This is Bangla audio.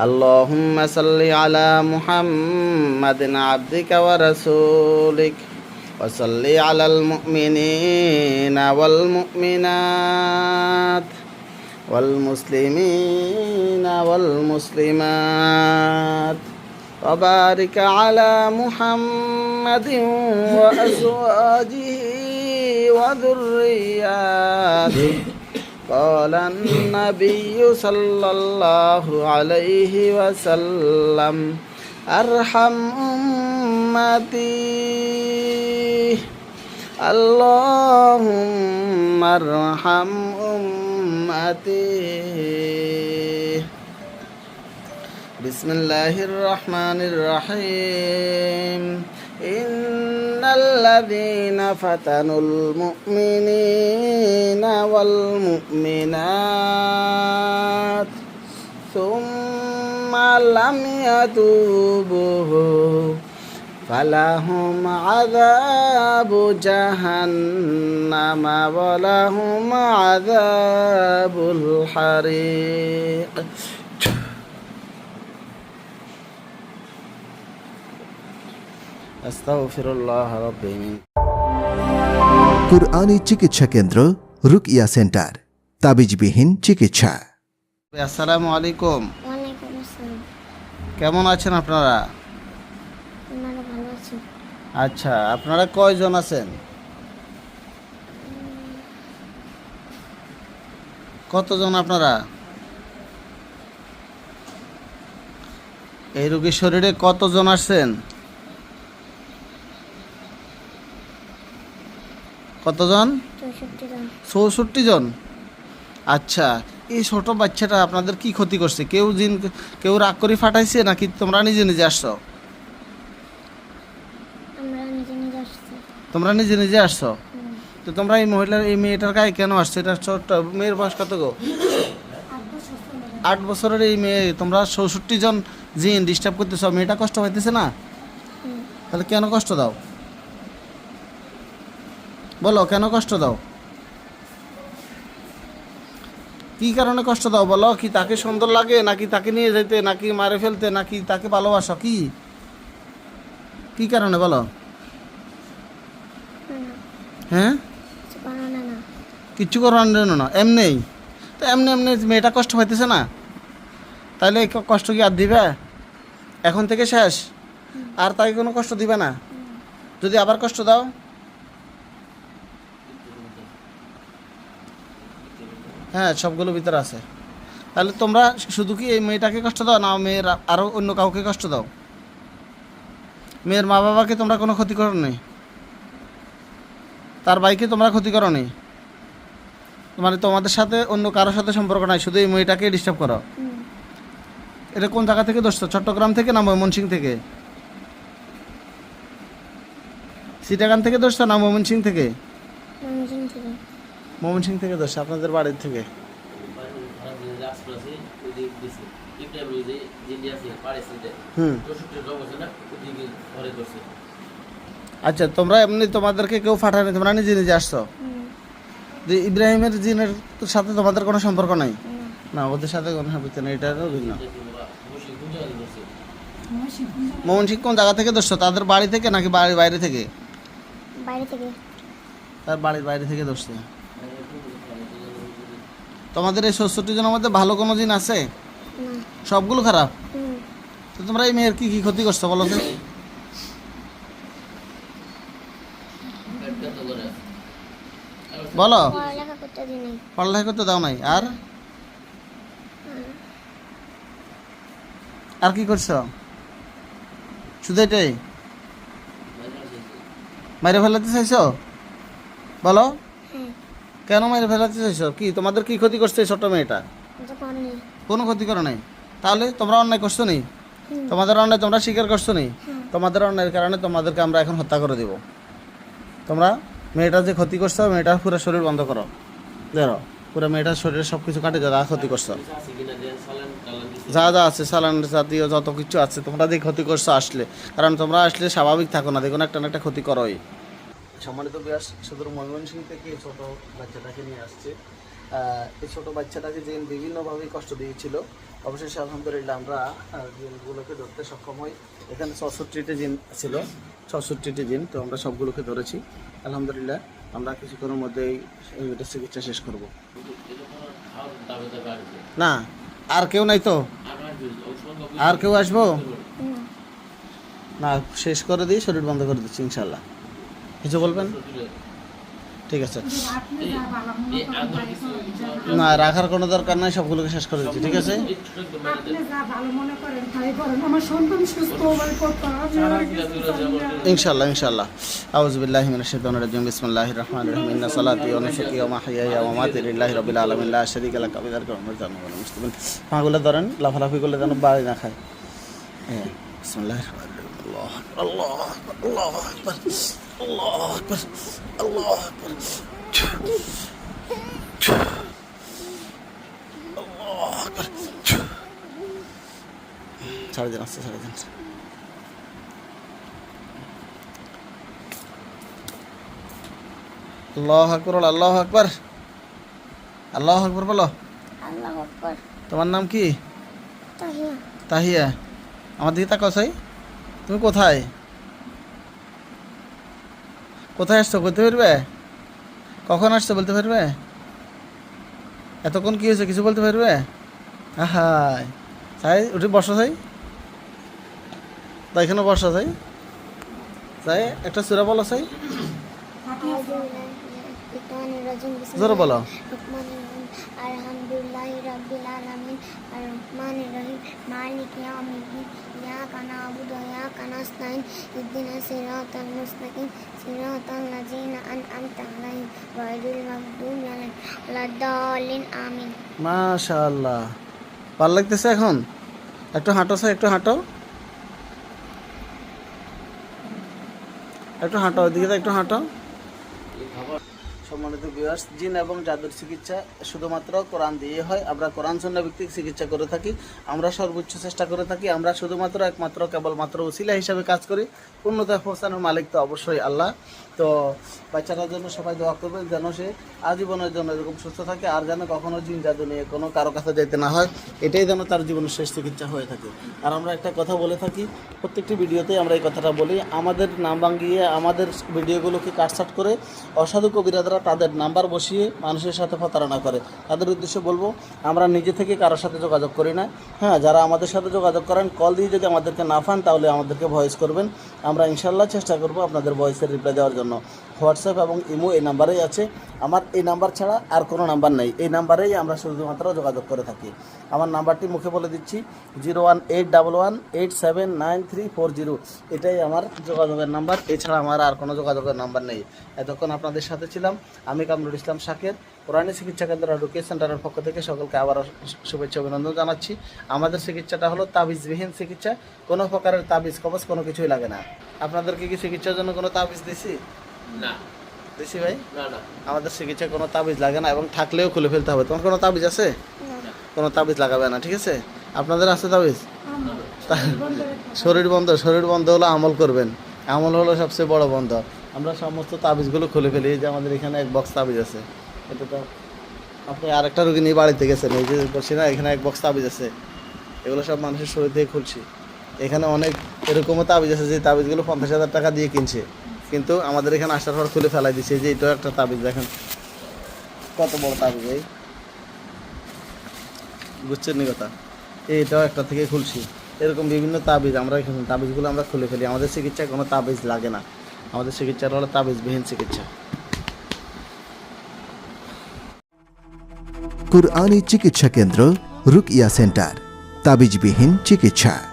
اللهم صل على محمد عبدك ورسولك وصل على المؤمنين والمؤمنات والمسلمين والمسلمات وبارك على محمد وأزواجه وذرياته قال النبي صلى الله عليه وسلم أرحم أمتي اللهم ارحم أمتي بسم الله الرحمن الرحيم إن الذين فتنوا المؤمنين والمؤمنات ثم لم يتوبوا فلهم عذاب جهنم ولهم عذاب الحريق কুরআনি চিকিৎসা কেন্দ্র রুকিয়া সেন্টার তাবিজবিহীন চিকিৎসা। আসসালামু আলাইকুম। কেমন আছেন আপনারা? আচ্ছা আপনারা কয়জন আছেন? কতজন আপনারা? এই রোগীর শরীরে কতজন আসছেন? কতজন? চৌষট্টি জন আচ্ছা এই ছোট বাচ্চাটা আপনাদের কি ক্ষতি করছে? কেউ জিন কেউ রাগ করে ফাটাইছে নাকি তোমরা নিজে নিজে আসছো? তোমরা নিজে নিজে আসছো? তো তোমরা এই মহিলার এই মেয়েটার গায়ে কেন আসছো? এটা ছোট্ট মেয়ের বয়স কত গো? আট বছরের এই মেয়ে তোমরা চৌষট্টি জন জিন ডিস্টার্ব করতেছ মেয়েটা কষ্ট পাইতেছে না? তাহলে কেন কষ্ট দাও? বলো, কেন কষ্ট দাও? কি কারণে কষ্ট দাও? বলো, কি তাকে সুন্দর লাগে, নাকি তাকে নিয়ে যেতে নাকি মারে ফেলতে, নাকি তাকে ভালোবাসো? কি? কি কারণে বলো? হ্যাঁ? কিচ্ছু করার জন্য না এমনি তো এমনি এমনি মেয়েটা কষ্ট পাইতেছে না? তাহলে কষ্ট কি আর দিবে? এখন থেকে শেষ? আর তাকে কোনো কষ্ট দিবে না? যদি আবার কষ্ট দাও? হ্যাঁ সবগুলো ভিতরে আছে। তাহলে তোমরা শুধু কি এই মেয়েটাকে কষ্ট দাও, না মেয়ের আরও অন্য কাউকে কষ্ট দাও? মেয়ের মা বাবাকে তোমরা কোনো ক্ষতি করো নি? তার বাইকে তোমরা ক্ষতি করো নি? মানে তোমাদের সাথে অন্য কারোর সাথে সম্পর্ক নাই, শুধু এই মেয়েটাকে ডিস্টার্ব করো। এটা কোন জায়গা থেকে দোষতো চট্টগ্রাম থেকে না ময়মনসিং থেকে? সিটাগান থেকে দোষতো না ময়মনসিং থেকে। ময়মনসিং থেকে দোষ আপনাদের বাড়ির থেকে? হুম। আচ্ছা তোমরা এমনি তোমাদেরকে কেউ ফাটানি তোমরা নিজে নিজে আসছো? যে ইব্রাহিমের জিনের সাথে তোমাদের কোনো সম্পর্ক নাই? না, ওদের সাথে কোনো সম্পর্ক নেই এটারও ভিন্ন। মোহন সিং কোন জায়গা থেকে দোষছো তাদের বাড়ি থেকে নাকি বাড়ির বাইরে থেকে? বাইরে থেকে। তার বাড়ির বাইরে থেকে দোষছে তোমাদের এই ষষ্ঠটি জনের মধ্যে ভালো কোনো জিন আছে? সবগুলো খারাপ? তো তোমরা এই মেয়ের কি কি ক্ষতি করছ বলো তো? বলো। পড়ালেখা করতে দাও নাই। আর? আর কি করছ? শুধু এটাই মাইরে ফেলাতে চাইছো? বলো। কেন মাইরে ফেলাতে চাইছো? কি তোমাদের কি ক্ষতি করছে এই ছোট মেয়েটা? কোনো ক্ষতি করো নাই? তাহলে তোমরা অন্যায় করছ নি? তোমাদের অন্যায় তোমরা স্বীকার করছ নি? তোমাদের অন্যায়ের কারণে তোমাদেরকে আমরা এখন হত্যা করে দেব। তোমরা মেয়েটা যে ক্ষতি করছ মেয়েটার পুরো শরীর বন্ধ করো। দেখো পুরো মেয়েটার শরীরে সব কিছু কাটে যা ক্ষতি করছ। যা যা আছে সালান জাতীয় যত কিছু আছে তোমরা যে ক্ষতি করছ আসলে। কারণ তোমরা আসলে স্বাভাবিক থাকো না দেখো না একটা না একটা ক্ষতি করোই। সম্মানিত ব্যাস সুদূর ময়মনসিং থেকে ছোট বাচ্চাটাকে নিয়ে আসছে। এই ছোট বাচ্চাটাকে যে বিভিন্নভাবে কষ্ট দিয়েছিল অবশেষে আলহামদুলিল্লাহ আমরা জিনগুলোকে ধরতে সক্ষম হই। এখানে চৌষট্টিটি জিন ছিল চৌষট্টিটি জিন তো আমরা সবগুলোকে ধরেছি। আলহামদুলিল্লাহ আমরা কিছুক্ষণের মধ্যেই এটা চিকিৎসা শেষ করব। না আর কেউ নাই তো? আর কেউ আসব? না শেষ করে দিই শরীর বন্ধ করে দিচ্ছি ইনশাল্লাহ কিছু বলবেন? ঠিক আছে। না, রাখার কোনো দরকার নাই, সবগুলোকে শেষ করে দিচ্ছি, ঠিক আছে। ইনশাল্লাহ ইনশাল্লাহ আউযুবিল্লাহি মিনাশ শাইতানির রাজিম। বিসমিল্লাহির রহমানির রহিম। ইন্না সালাতি ওয়া নুসুকি ওয়া মাহইয়ায়া ওয়া মামাতি লিল্লাহি রাব্বিল আলামিন লা শারীকা লাহু বিদার করুন জানো বলে মুসলিমিন পাগুলো ধরেন, লাফালাফি করলে যেন বাড়ি না খায়। হ্যাঁ বিসমিল্লাহির রহমানির রহিম। আকবার। আল্লাহ আকবার আল্লাহ আকবার। আল্লাহ আকবার ছাড়ে দিন আস্তে ছাড়ে দিন। আল্লাহ আকবর বলো, আল্লাহ আকবর। আল্লাহ আকবর বলো। তোমার নাম কি? তাহিয়া। তাহিয়া। আমার দিকে তাকাও সাই। তুমি কোথায়? কোথায় আসছো? বলতে পারবে? কখন আসছো বলতে পারবে? এতক্ষণ কী হয়েছে? কিছু বলতে পারবে? হাই সাই, উঠে বসো সাই। তা এখানে বসো সাই। সাই, একটা সুরা বলো সাই। জোরে বলো। আলহামদুলিল্লাহ রাব্বিল আলামিন আর রহমানির রহিম মালিক ইয়াউমিদ্দিন ইয়াকা না'বুদু ওয়া ইয়াকা নাস্তাইন ইহদিনাস সিরাতাল মুস্তাকিম সিরাতাল লাযিনা আন'আমতা আলাইহিম গায়রিল মাগদুবি আলাইহিম ওয়ালাদ-দাল্লিন আমিন। মাশাআল্লাহ। ভালো লাগতেছে এখন? একটু হাঁটো স্যার একটু হাঁটো। একটু হাঁটো ওইদিকে একটু হাঁটো। সম্মানিত ভিউয়ার্স জিন এবং জাদুর চিকিৎসা শুধুমাত্র কোরআন দিয়ে হয়, আমরা কোরআন সন্না ভিত্তিক চিকিৎসা করে থাকি, আমরা সর্বোচ্চ চেষ্টা করে থাকি, আমরা শুধুমাত্র একমাত্র, কেবলমাত্র উসিলা হিসাবে কাজ করি পূর্ণতায় পৌঁছানোর মালিক তো অবশ্যই আল্লাহ। তো বাচ্চাটার জন্য সবাই দোয়া করবেন যেন সে আজীবনের জন্য এরকম সুস্থ থাকে, আর যেন কখনো জিন জাদু নিয়ে কোনো কারও কাছে যেতে না হয়, এটাই যেন তার জীবনের শেষ চিকিৎসা হয়ে থাকে। আর আমরা একটা কথা বলে থাকি, প্রত্যেকটি ভিডিওতেই আমরা এই কথাটা বলি, আমাদের নাম ভাঙিয়ে আমাদের ভিডিওগুলোকে কাটসাট করে অসাধু কবিরাজরা তাদের নাম্বার বসিয়ে মানুষের সাথে প্রতারণা করে। তাদের উদ্দেশ্যে বলব, আমরা নিজে থেকে কারোর সাথে যোগাযোগ করি না। হ্যাঁ যারা আমাদের সাথে যোগাযোগ করেন কল দিয়ে যদি আমাদেরকে না পান, তাহলে আমাদেরকে ভয়েস করবেন। আমরা ইনশাল্লাহ চেষ্টা করব আপনাদের ভয়েসের রিপ্লাই দেওয়ার জন্য। হোয়াটসঅ্যাপ এবং ইমো এই নাম্বারেই আছে। আমার এই নাম্বার ছাড়া আর কোনো নাম্বার নেই। এই নাম্বারেই আমরা শুধুমাত্র যোগাযোগ করে থাকি। আমার নাম্বারটি মুখে বলে দিচ্ছি, zero one eight double one eight seven nine three four zero. এটাই আমার যোগাযোগের নাম্বার। এছাড়া আমার আর কোনো যোগাযোগের নাম্বার নেই। এতক্ষণ আপনাদের সাথে ছিলাম আমি কামরুল ইসলাম শাকের। পুরানি চিকিৎসা কেন্দ্র রুকিয়া সেন্টারের পক্ষ থেকে সকলকে আবার শুভেচ্ছা, অভিনন্দন জানাচ্ছি। আমাদের চিকিৎসাটা হলো তাবিজবিহীন চিকিৎসা। কোনো প্রকারের তাবিজ কবজ কোনো কিছুই লাগে না। আপনাদেরকে কি চিকিৎসার জন্য কোনো তাবিজ দিছি? না। দিছি ভাই? না না। আমাদের চিকিৎসায় কোনো তাবিজ লাগে না এবং থাকলেও খুলে ফেলতে হবে। তোমার কোনো তাবিজ আছে? কোনো তাবিজ লাগাবে না ঠিক আছে? আপনাদের আছে তাবিজ? শরীর বন্ধ শরীর বন্ধ হলো আমল করবেন। আমল হলো সবচেয়ে বড় বন্ধ। আমরা সমস্ত তাবিজগুলো খুলে ফেলি। এই যে আমাদের এখানে এক বক্স তাবিজ আছে। এটা তো আপনি আরেকটা রুগী নিয়ে বাড়িতে গেছেন। এই যে বলছি না এখানে এক বক্স তাবিজ আছে। এগুলো সব মানুষের শরীর থেকে খুলছি। এখানে অনেক এরকমও তাবিজ আছে যে তাবিজগুলো পঞ্চাশ হাজার টাকা দিয়ে কিনছে। কিন্তু আমাদের এখানে আসার পর খুলে ফেলাই এই যে এটাও একটা তাবিজ, দেখেন। কত বড় তাবিজ এই। বুঝছেন নি কথা? এইটাও একটা থেকে খুলছি। এরকম বিভিন্ন তাবিজ আমরা এখানে, তাবিজগুলো আমরা খুলে ফেলি। আমাদের চিকিৎসায় কোনো তাবিজ লাগে না। আমাদের চিকিৎসাটা হলো তাবিজবিহীন চিকিৎসা। কুরআনী চিকিৎসা কেন্দ্র রুকিয়া সেন্টার, তাবিজবিহীন চিকিৎসা।